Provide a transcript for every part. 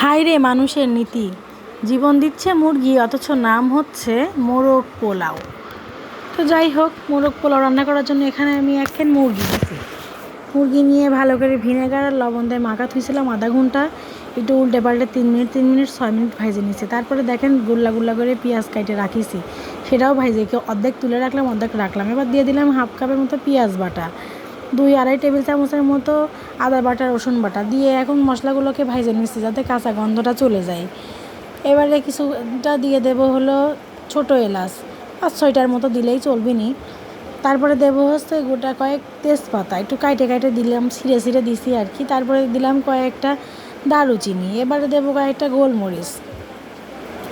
হায় রে মানুষের নীতি। জীবন দিচ্ছে মুরগি, অথচ নাম হচ্ছে মোরগ পোলাও। তো যাই হোক, মোরগ পোলাও রান্না করার জন্য এখানে আমি একখান মুরগি দিছি মুরগি নিয়ে ভালো করে ভিনেগার আর লবণ দিয়ে মাখা থুইছিলাম আধা ঘণ্টা। একটু উল্টে পাল্টে তিন মিনিট তিন মিনিট, ছয় মিনিট ভাইজে নিয়েছি। তারপরে দেখেন গুল্লা গুল্লা করে পেঁয়াজ কাটে রাখিছি। সেটাও ভাইজে কেউ অর্ধেক তুলে রাখলাম, অর্ধেক রাখলাম। এবার দিয়ে দিলাম হাফ কাপের মতো পেঁয়াজ বাটা। দুই আড়াই টেবিল চামচের মতো আদা বাটা রসুন বাটা দিয়ে এখন মশলাগুলোকে ভাইজে নিচ্ছি যাতে কাঁচা গন্ধটা চলে যায়। এবারে কিছুটা দিয়ে দেব হলো ছোট এলাচ। পাঁচ ছয়টার মতো দিলেই চলবে নি। তারপরে দেবো হচ্ছে গোটা কয়েক তেজপাতা। একটু কাইটে কাইটে দিলাম, ছিঁড়ে ছিঁড়ে দিছি আর কি। তারপরে দিলাম কয়েকটা দারুচিনি। এবারে দেবো কয়েকটা গোলমরিচ।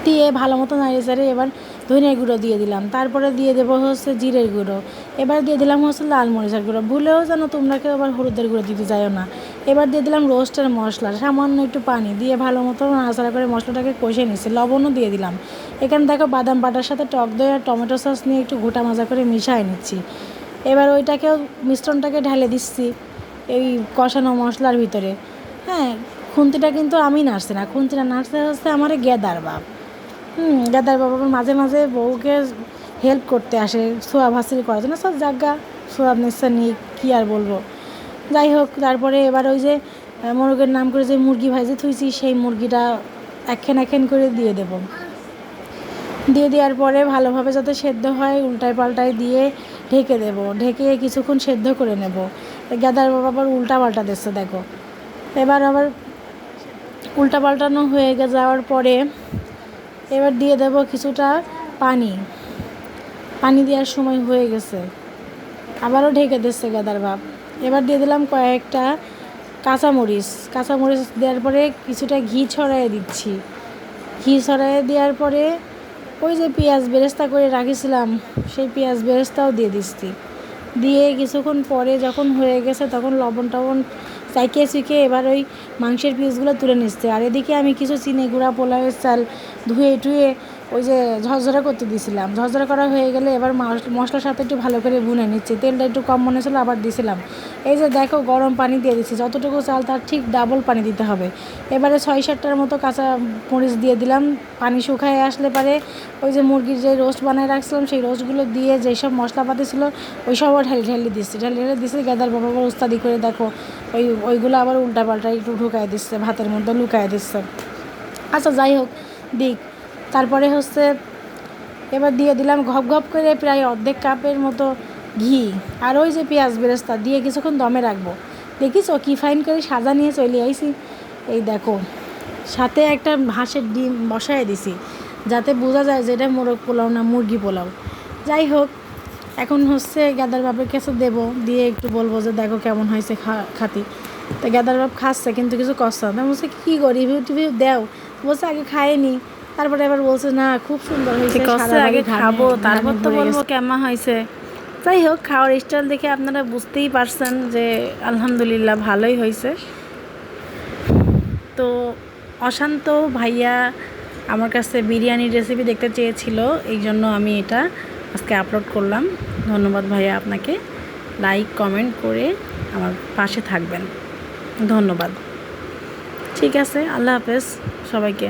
দিয়ে ভালো মতো নাড়িয়ে চাড়িয়ে এবার ধনিয়া গুঁড়ো দিয়ে দিলাম। তারপরে দিয়ে দেবো হচ্ছে জিরের গুঁড়ো। এবার দিয়ে দিলাম হচ্ছে লাল মরিচের গুঁড়ো। ভুলেও যেন তোমরা কেউ আবার হলুদের গুঁড়ো দিতে যাও না। এবার দিয়ে দিলাম রোস্টের মশলা। সামান্য একটু পানি দিয়ে ভালো মতো নাড়াচাড়া করে মশলাটাকে কষে নিচ্ছি। লবণও দিয়ে দিলাম। এখানে দেখো বাদাম বাটার সাথে টক দই আর টমেটো সস নিয়ে একটু গোটা মাজা করে মিশাই নিচ্ছি। এবার ওইটাকেও মিশ্রণটাকে ঢেলে দিচ্ছি এই কষানো মশলার ভিতরে। হ্যাঁ খুন্তিটা কিন্তু আমি নাড়ছি না। খুন্তিটা নাড়তে হচ্ছে আমার গেদার বাপ গেদার বাবা আবার মাঝে মাঝে বউকে হেল্প করতে আসে, সোয়া ভাসিরি করার জন্য। সব জায়গা সোয়াব নিচ্ছে নিয়ে কী আর বলব? যাই হোক, তারপরে এবার ওই যে মোরগের নাম করে যে মুরগি ভাজে থুইছি, সেই মুরগিটা একখান একখান করে দিয়ে দেবো। দিয়ে দেওয়ার পরে ভালোভাবে যাতে সেদ্ধ হয় উল্টায় পাল্টায় দিয়ে ঢেকে দেব। ঢেকে কিছুক্ষণ সেদ্ধ করে নেব। গাদার বাবা আবার উল্টা পাল্টা দিচ্ছে, দেখো। এবার আবার উল্টা পাল্টানো হয়ে যাওয়ার পরে এবার দিয়ে দেব কিছুটা পানি। পানি দেওয়ার সময় হয়ে গেছে। আবারও ঢেকে দিচ্ছে গাদার ভাব। এবার দিয়ে দিলাম কয়েকটা কাঁচামরিচ। কাঁচামরিচ দেওয়ার পরে কিছুটা ঘি ছড়াই দিচ্ছি। ঘি ছড়াই দেওয়ার পরে ওই যে পেঁয়াজ বেরেস্তা করে রাখিছিলাম, সেই পেঁয়াজ বেরেস্তাও দিয়ে দিচ্ছি। দিয়ে কিছুক্ষণ পরে যখন হয়ে গেছে তখন লবণ টবণ চাইকে চুইকে এবার ওই মাংসের পিসগুলো তুলে নিচ্ছে। আর এদিকে আমি কিছু চিনি গুঁড়া, পোলাওয়ের চাল ধুয়ে টুয়ে ওই যে ঝরঝরা করতে দিয়েছিলাম ঝরঝরা করা হয়ে গেলে এবার মশলার সাথে একটু ভালো করে ভুনে নিচ্ছি। তেলটা একটু কম মনে ছিল আবার দিয়েছিলাম এই যে দেখো, গরম পানি দিয়ে দিচ্ছি। যতটুকু চাল তার ঠিক ডাবল পানি দিতে হবে। এবারে ছয় সাতটার মতো কাঁচা মরিচ দিয়ে দিলাম। পানি শুকায় আসলে পারে ওই যে মুরগির যে রোস্ট বানিয়ে রাখছিলাম, সেই রোস্টগুলো দিয়ে যেসব মশলাপাতি ছিল, ওই সব ঢেলে ঢেলে দিচ্ছি। ঢেলে ঢেলে দিচ্ছি, গেদার বাবা উস্তাদি করে দেখো, ওই, ওইগুলো আবার উল্টা পাল্টা একটু ঢুকায় দিচ্ছে, ভাতের মধ্যে লুকায় দিচ্ছে। আচ্ছা যাই হোক, দিক। তারপরে হচ্ছে এবার দিয়ে দিলাম ঘপ ঘপ করে প্রায় অর্ধেক কাপের মতো ঘি। আর ওই যে পেঁয়াজ বেরেস্তা দিয়ে কিছুক্ষণ দমে রাখব। দেখিছো কি ফাইন করে সাজা নিয়ে চলে আইছি। এই দেখো, সাথে একটা হাঁসের ডিম বসায় দিছি, যাতে বোঝা যায় যে এটা মোরগ পোলাও না মুরগি পোলাও। যাই হোক, এখন হচ্ছে গাদার বাপের কাছে দেবো, দিয়ে একটু বলব যে দেখো কেমন হয়েছে খাতি। তো গাদার বাপ খাচ্ছে, কিন্তু কিছু কষ্ট না। বলছে, কী করি রিভিউ টিভিউ দেও? বলছে, আগে খায়নি তারপরে এবার বলছে না খুব সুন্দর হয়েছে আগে খাব তারপর তো বলব। কেমন হয়েছে। যাই হোক খাওয়ার স্টাইল দেখে আপনারা বুঝতেই পারছেন যে আলহামদুলিল্লাহ ভালোই হয়েছে। তো অশান্ত ভাইয়া আমার কাছে বিরিয়ানির রেসিপি দেখতে চেয়েছিল এই জন্য আমি এটা আজকে আপলোড করলাম। ধন্যবাদ ভাইয়া আপনাকে। লাইক কমেন্ট করে আমার পাশে থাকবেন। ধন্যবাদ। ঠিক আছে আল্লাহ হাফেজ সবাইকে।